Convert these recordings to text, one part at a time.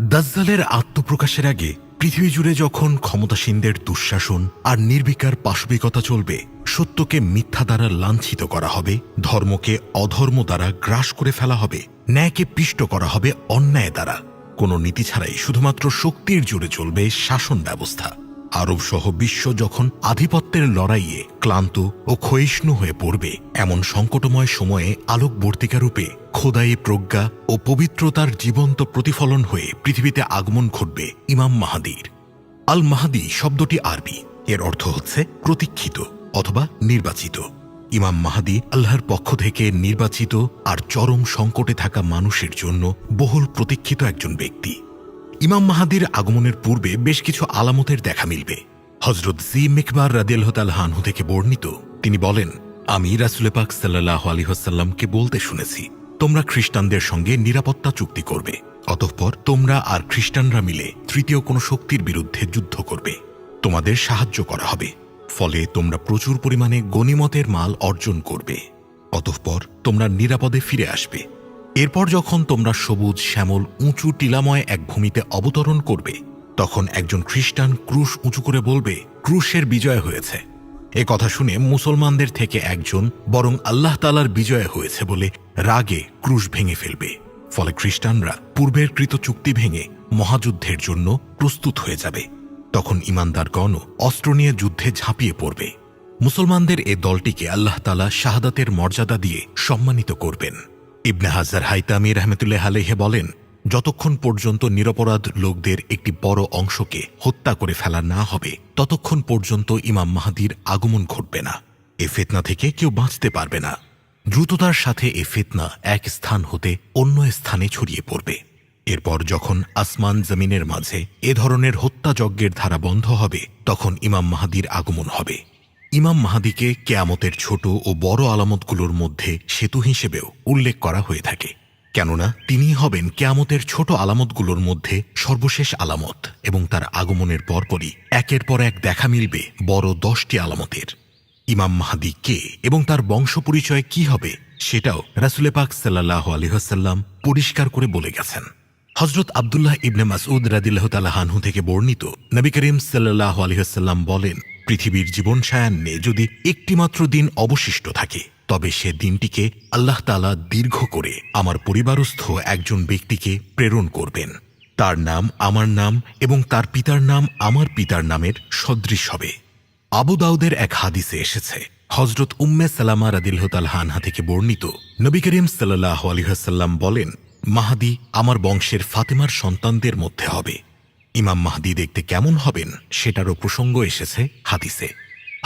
দাজ্জালের আত্মপ্রকাশের আগে পৃথিবী জুড়ে যখন ক্ষমতাসীনদের দুঃশাসন আর নির্বিকার পাশবিকতা চলবে, সত্যকে মিথ্যা দ্বারা লাঞ্ছিত করা হবে, ধর্মকে অধর্ম দ্বারা গ্রাস করে ফেলা হবে, ন্যায়কে পিষ্ট করা হবে অন্যায় দ্বারা। কোনো নীতি ছাড়াই শুধুমাত্র শক্তির জুড়ে চলবে শাসন ব্যবস্থা। আরব সহ বিশ্ব যখন আধিপত্যের লড়াইয়ে ক্লান্ত ও ক্ষয়িষ্ণু হয়ে পড়বে, এমন সংকটময় সময়ে আলোকবর্তিকা রূপে খোদাই প্রজ্ঞা ও পবিত্রতার জীবন্ত প্রতিফলন হয়ে পৃথিবীতে আগমন ঘটবে ইমাম মাহাদির। আল মাহাদি শব্দটি আরবি, এর অর্থ হচ্ছে প্রতীক্ষিত অথবা নির্বাচিত। ইমাম মাহাদি আল্লাহর পক্ষ থেকে নির্বাচিত আর চরম সংকটে থাকা মানুষের জন্য বহুল প্রতীক্ষিত একজন ব্যক্তি। ইমাম মাহাদির আগমনের পূর্বে বেশ কিছু আলামতের দেখা মিলবে। হজরত জি মিকবার রাদিয়াল হানহু থেকে বর্ণিত, তিনি বলেন, আমি রাসুলে পাক সাল্লাহ আলিহাসাল্লামকে বলতে শুনেছি, তোমরা খ্রিস্টানদের সঙ্গে নিরাপত্তা চুক্তি করবে, অতঃপর তোমরা আর খ্রিস্টানরা মিলে তৃতীয় কোনো শক্তির বিরুদ্ধে যুদ্ধ করবে। তোমাদের সাহায্য করা হবে, ফলে তোমরা প্রচুর পরিমাণে গণিমতের মাল অর্জন করবে, অতঃপর তোমরা নিরাপদে ফিরে আসবে। এরপর যখন তোমরা সবুজ, শ্যামল, উঁচু, টিলাময় এক ভূমিতে অবতরণ করবে, তখন একজন খ্রিস্টান ক্রুশ উঁচু করে বলবে, ক্রুশের বিজয় হয়েছে। এ কথা শুনে মুসলমানদের থেকে একজন, বরং আল্লাহ তালার বিজয় হয়েছে বলে রাগে ক্রুশ ভেঙে ফেলবে। ফলে খ্রিস্টানরা পূর্বের কৃত চুক্তি ভেঙে মহাযুদ্ধের জন্য প্রস্তুত হয়ে যাবে। তখন ইমানদারগণও অস্ত্র নিয়ে যুদ্ধে ঝাঁপিয়ে পড়বে। মুসলমানদের এ দলটিকে আল্লাহ তালা শাহাদাতের মর্যাদা দিয়ে সম্মানিত করবেন। ইবনে হাজার হাইতামি রহমতুল্লাহ আলেহে বলেন, যতক্ষণ পর্যন্ত নিরপরাধ লোকদের একটি বড় অংশকে হত্যা করে ফেলা না হবে, ততক্ষণ পর্যন্ত ইমাম মাহাদির আগমন ঘটবে না। এ ফেতনা থেকে কেউ বাঁচতে পারবে না। দ্রুততার সাথে এ ফেতনা এক স্থান হতে অন্য স্থানে ছড়িয়ে পড়বে। এরপর যখন আসমান জমিনের মাঝে এ ধরনের হত্যাযজ্ঞের ধারা বন্ধ হবে, তখন ইমাম মাহাদির আগমন হবে। ইমাম মাহাদিকে কেয়ামতের ছোট ও বড় আলামতগুলোর মধ্যে সেতু হিসেবেও উল্লেখ করা হয়ে থাকে। কেননা তিনি হবেন কেয়ামতের ছোট আলামতগুলোর মধ্যে সর্বশেষ আলামত এবং তার আগমনের পরপরই একের পর এক দেখা মিলবে বড় দশটি আলামতের। ইমাম মাহাদি কে এবং তার বংশ পরিচয় কি হবে সেটাও রাসুলে পাক সাল্লাহ আলহাসাল্লাম পরিষ্কার করে বলে গেছেন। হজরত আবদুল্লাহ ইবনে মাসউদ রাদিল্লাহ তালাহানহু থেকে বর্ণিত নবী করিম সাল্লাহ আলহাসাল্লাম বলেন পৃথিবীর জীবন সায়ান্নে যদি একটিমাত্র দিন অবশিষ্ট থাকে, তবে সে দিনটিকে আল্লাহ তালা দীর্ঘ করে আমার পরিবারস্থ একজন ব্যক্তিকে প্রেরণ করবেন। তার নাম আমার নাম এবং তার পিতার নাম আমার পিতার নামের সদৃশ হবে। আবু দাউদের এক হাদিসে এসেছে হজরত উম্মে সালামা রাদিল্হতাল হানহা থেকে বর্ণিত। নবী করিম সাল্লাহ আলহাসাল্লাম বলেন, মাহাদি আমার বংশের ফাতেমার সন্তানদের মধ্যে হবে। ইমাম মাহদি দেখতে কেমন হবেন সেটারও প্রসঙ্গ এসেছে হাদিসে।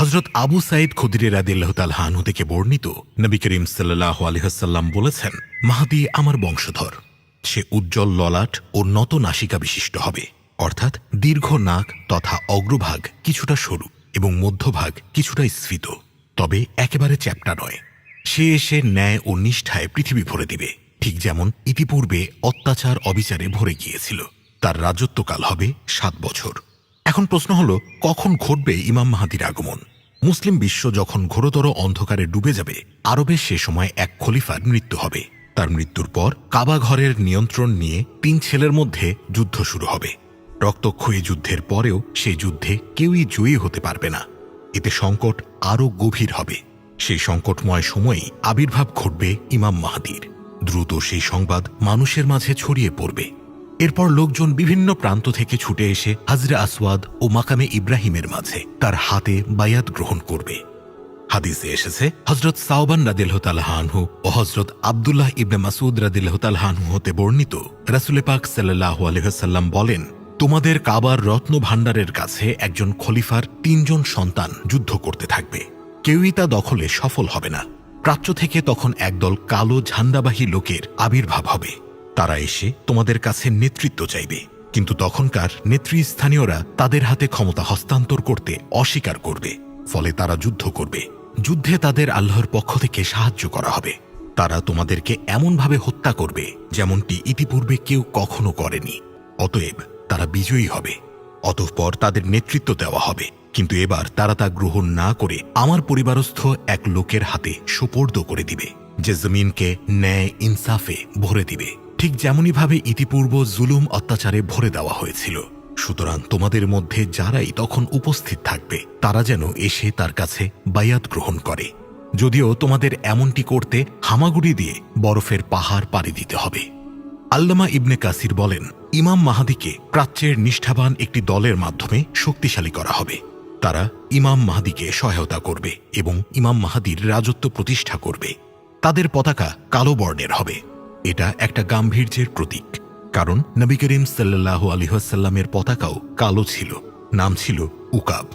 হজরত আবু সাইদ খুদিরে রাদিল্লাহতাল হানহু থেকে বর্ণিত নবী করিম সাল্লাহ আলহাসাল্লাম বলেছেন, মাহাদি আমার বংশধর। সে উজ্জ্বল, ললাট ও নত নাসিকা বিশিষ্ট হবে। অর্থাৎ দীর্ঘ নাক তথা অগ্রভাগ কিছুটা সরু এবং মধ্যভাগ কিছুটা স্ফীত। তবে একেবারে চ্যাপ্টা নয়। সে এসে ন্যায় ও নিষ্ঠায় পৃথিবী ভরে দিবে। ঠিক যেমন ইতিপূর্বে অত্যাচার অবিচারে ভরে গিয়েছিল। তার রাজত্বকাল হবে সাত বছর। এখন প্রশ্ন হল, কখন ঘটবে ইমাম মাহাদির আগমন? মুসলিম বিশ্ব যখন ঘোরতর অন্ধকারে ডুবে যাবে, আরবে সে সময় এক খলিফার মৃত্যু হবে। তার মৃত্যুর পর কাবা ঘরের নিয়ন্ত্রণ নিয়ে তিন ছেলের মধ্যে যুদ্ধ শুরু হবে। রক্তক্ষয়ী যুদ্ধের পরেও সেই যুদ্ধে কেউই জয়ী হতে পারবে না। এতে সংকট আরও গভীর হবে। সেই সংকটময় সময়েই আবির্ভাব ঘটবে ইমাম মাহাদির। দ্রুত সেই সংবাদ মানুষের মাঝে ছড়িয়ে পড়বে। এরপর লোকজন বিভিন্ন প্রান্ত থেকে ছুটে এসে হাজরে আসওয়াদ ও মাকামে ইব্রাহিমের মাঝে তার হাতে বায়াত গ্রহণ করবে। হাদিসে এসেছে হজরত সাওবান রাদিল্লাহতালহানহু ও হজরত আবদুল্লাহ ইবনে মাসুদ রাদিল্লাহতালহানহু হতে বর্ণিত। রাসুলে পাক সাল্লাহ আলহাম বলেন, তোমাদের কাবার রত্ন ভাণ্ডারের কাছে একজন খলিফার তিনজন সন্তান যুদ্ধ করতে থাকবে। কেউই তা দখলে সফল হবে না। প্রাচ্য থেকে তখন একদল কালো ঝান্ডাবাহী লোকের আবির্ভাব হবে। তারা এসে তোমাদের কাছে নেতৃত্ব চাইবে। কিন্তু তখনকার নেতৃস্থানীয়রা তাদের হাতে ক্ষমতা হস্তান্তর করতে অস্বীকার করবে। ফলে তারা যুদ্ধ করবে। যুদ্ধে তাদের আল্লাহর পক্ষ থেকে সাহায্য করা হবে। তারা তোমাদেরকে এমনভাবে হত্যা করবে, যেমনটি ইতিপূর্বে কেউ কখনো করেনি। অতএব তারা বিজয়ী হবে। অতঃপর তাদের নেতৃত্ব দেওয়া হবে। কিন্তু এবার তারা তা গ্রহণ না করে আমার পরিবারস্থ এক লোকের হাতে সুপর্দ করে দিবে, যে জমিনকে ন্যায় ইনসাফে ভরে দিবে। ঠিক যেমনইভাবে ইতিপূর্ব জুলুম অত্যাচারে ভরে দেওয়া হয়েছিল, সুতরাং তোমাদের মধ্যে যারাই তখন উপস্থিত থাকবে, তারা যেন এসে তার কাছে বায়াত গ্রহণ করে। যদিও তোমাদের এমনটি করতে হামাগুড়ি দিয়ে বরফের পাহাড় পাড়ি দিতে হবে। আল্লামা ইবনে কাসির বলেন, ইমাম মাহাদিকে প্রাচ্যের নিষ্ঠাবান একটি দলের মাধ্যমে শক্তিশালী করা হবে। তারা ইমাম মাহাদিকে সহায়তা করবে এবং ইমাম মাহাদির রাজত্ব প্রতিষ্ঠা করবে। তাদের পতাকা কালো বর্ণের হবে। এটা একটা গাম্ভীর্যের প্রতীক, কারণ নবী করিম সাল্লাহ আলিহাসাল্লামের পতাকাও কালো ছিল, নাম ছিল উকাব।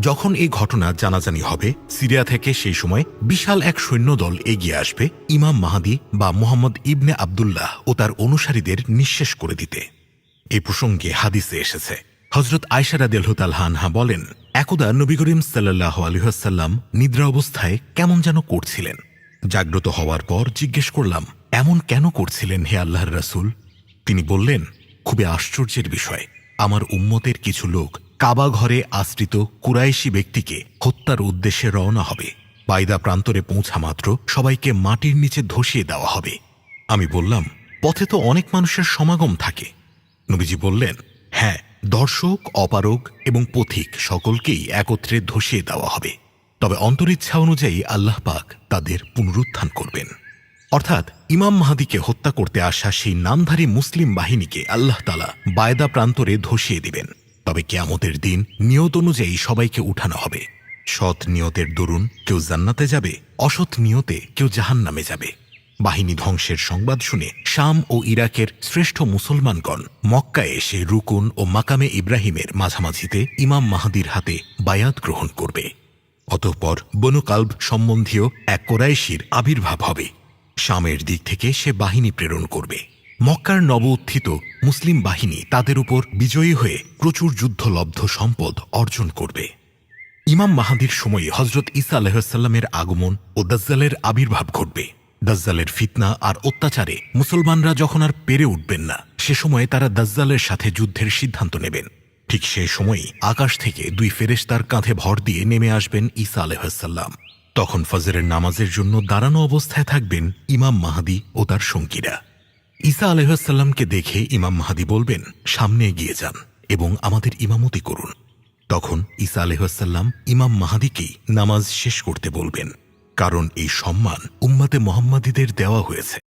যখন এই ঘটনা জানাজানি হবে, সিরিয়া থেকে সেই সময় বিশাল এক সৈন্যদল এগিয়ে আসবে ইমাম মাহাদি বা মোহাম্মদ ইবনে আবদুল্লাহ ও তার অনুসারীদের নিঃশেষ করে দিতে। এ প্রসঙ্গে হাদিসে এসেছে হজরত আয়সারা দেলহুতাল হানহা বলেন, একদা নবী করিম সাল্লাহ আলহাসাল্লাম নিদ্রা অবস্থায় কেমন যেন করছিলেন। জাগ্রত হওয়ার পর জিজ্ঞেস করলাম এমন কেন করছিলেন হে আল্লাহর রাসূল? তিনি বললেন, খুবই আশ্চর্যের বিষয়। আমার উম্মতের কিছু লোক কাবা ঘরে আশ্রিত কুরাইশি ব্যক্তিকে হত্যার উদ্দেশ্যে রওনা হবে। বাইদা প্রান্তরে পৌঁছা মাত্র সবাইকে মাটির নিচে ধসিয়ে দেওয়া হবে। আমি বললাম, পথে তো অনেক মানুষের সমাগম থাকে। নবীজি বললেন হ্যাঁ দর্শক, অপারগ এবং পথিক সকলকেই একত্রে ধসিয়ে দেওয়া হবে। তবে অন্তরিচ্ছা অনুযায়ী আল্লাহ পাক তাদের পুনরুত্থান করবেন। অর্থাৎ ইমাম মাহাদিকে হত্যা করতে আসা সেই নামধারী মুসলিম বাহিনীকে আল্লাহ তালা বায়দা প্রান্তরে ধসিয়ে দিবেন। তবে কেয়ামতের দিন নিয়ত অনুযায়ী সবাইকে উঠানো হবে। সৎ নিয়তের দরুন কেউ জান্নাতে যাবে, অসৎ নিয়তে কেউ জাহান নামে যাবে। বাহিনী ধ্বংসের সংবাদ শুনে শাম ও ইরাকের শ্রেষ্ঠ মুসলমানগণ মক্কায় এসে রুকুন ও মাকামে ইব্রাহিমের মাঝামাঝিতে ইমাম মাহাদির হাতে বায়াত গ্রহণ করবে। অতঃপর বনু কাল্ব সম্বন্ধীয় এক কোরাইশির আবির্ভাব হবে। শামের দিক থেকে সে বাহিনী প্রেরণ করবে। মক্কার নব উত্থিত মুসলিম বাহিনী তাদের উপর বিজয়ী হয়ে প্রচুর যুদ্ধলব্ধ সম্পদ অর্জন করবে। ইমাম মাহাদির সময়ে হজরত ইসা আলাহিসাল্লামের আগমন ও দাজ্জালের আবির্ভাব ঘটবে। দাজ্জালের ফিতনা আর অত্যাচারে মুসলমানরা যখন আর পেরে উঠবেন না, সে সময়ে তারা দাজ্জালের সাথে যুদ্ধের সিদ্ধান্ত নেবেন। ঠিক সে সময়ই আকাশ থেকে দুই ফেরেশতার কাঁধে ভর দিয়ে নেমে আসবেন ঈসা আলহাসাল্লাম তখন ফজরের নামাজের জন্য দাঁড়ানো অবস্থায় থাকবেন ইমাম মাহাদি ও তার সঙ্গীরা। ঈসা আলহাসাল্লামকে দেখে ইমাম মাহাদি বলবেন, সামনে এগিয়ে যান এবং আমাদের ইমামতি করুন। তখন ঈসা আলহাসাল্লাম ইমাম মাহাদিকেই নামাজ শেষ করতে বলবেন, কারণ এই সম্মান উম্মাতে মোহাম্মদীদের দেওয়া হয়েছে।